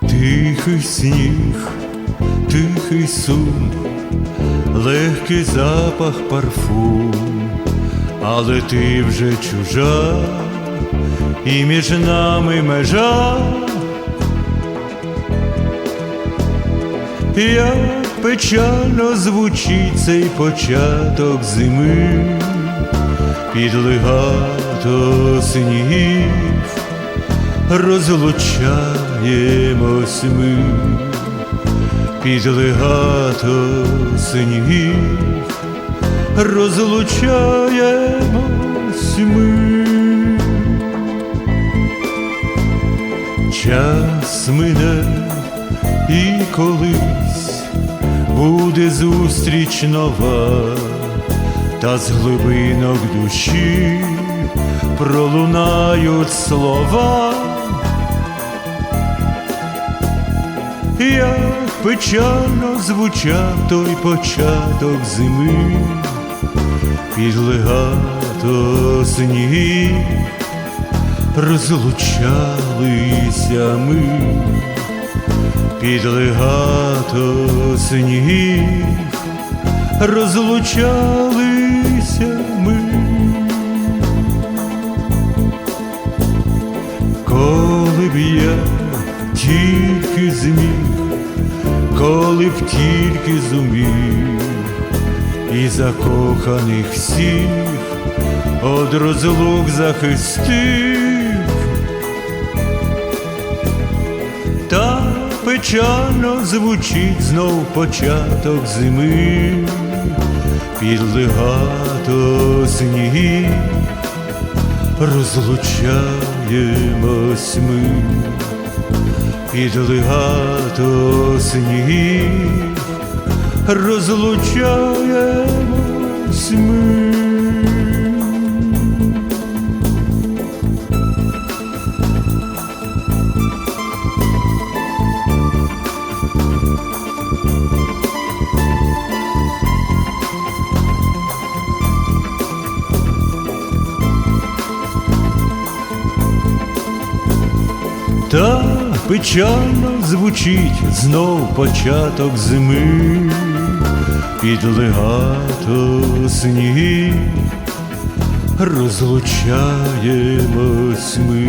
Тихий сніг, тихий сум, легкий запах парфум, але ти вже чужа, і між нами межа, як печально звучить цей початок зими підлигає легато снігів розлучаємось ми, під легато снігів розлучаємось ми. Час мине і колись буде зустріч нова, та з глибинок душі пролунають слова. Як печально звучав той початок зими, під легато снігів розлучалися ми, під легато снігів розлучалися ми. Б я тільки зміг, коли б тільки зумів, і закоханих всіх од розлук захистив, та печально звучить знов початок зими, під легато снігів розлучаємось ми, під легато снігів розлучаємось ми. Та печально звучить знов початок зими, під легато снігів розлучаємось ми,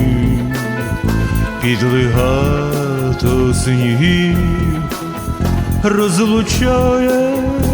під легато снігів розлучаємось.